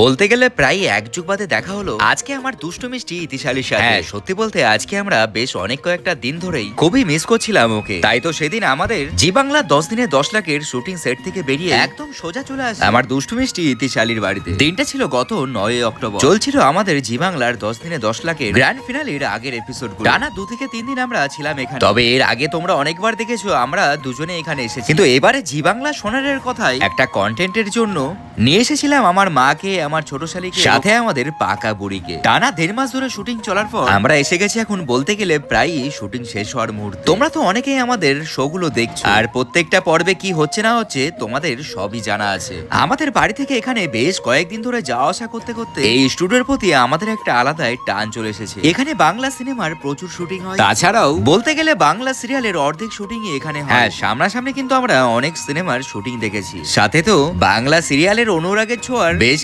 বলতে গেলে প্রায় এক যুগ বাদে দেখা হলো আজকে আমার দুষ্টু মিষ্টি ইতিশালীর সাথে। হ্যাঁ। সত্যি বলতে আজকে আমরা বেশ অনেক কয়েকটা দিন ধরেই খুবই মিস করছিলাম ওকে। তাই তো সেদিন আমাদের জি বাংলা দশ দিনে দশ লাখের শুটিং সেট থেকে বেরিয়ে একদম সোজা চলে আসে আমার দুষ্টু মিষ্টি ইতিশালীর বাড়িতে। দিনটা ছিল গত নয় অক্টোবর। চলছিল আমাদের জি বাংলার দশ দিনে দশ লাখের গ্র্যান্ড ফিনালের আগের এপিসোড টানা দু থেকে তিন দিন আমরা ছিলাম এখানে। তবে এর আগে তোমরা অনেকবার দেখেছ আমরা দুজনে এখানে এসেছি। কিন্তু এবারে জি বাংলা সোনারের কথাই একটা কন্টেন্টের জন্য নিয়ে এসেছিলাম আমার মাকে আমার ছোট শালীকে সাথে আমাদের পাকা বুড়িকে। টানা দেড় মাস ধরে শুটিং চলার পর আমরা এসে গেছি এখন বলতে গেলে প্রায়ই শুটিং শেষ হওয়ার মুহূর্তে। তোমরা তো অনেকেই আমাদের শোগুলো দেখছ। আর প্রত্যেকটা পর্বে কি হচ্ছে না হচ্ছে তোমাদের সবই জানা আছে। আমাদের বাড়ি থেকে এখানে বেশ কয়েকদিন ধরে যাওয়া আসা করতে করতে এই স্টুডিওর প্রতি আমাদের একটা আলাদাই টান চলে এসেছে। এখানে বাংলা সিনেমার প্রচুর শুটিং হয়। তাছাড়াও বলতে গেলে বাংলা সিরিয়ালের অর্ধেক শুটিং এখানে হয়। হ্যাঁ সামনাসামনি কিন্তু আমরা অনেক সিনেমার শুটিং দেখেছি। সাথে তো বাংলা সিরিয়ালের অনুরাগের ছোঁয়ার বেশ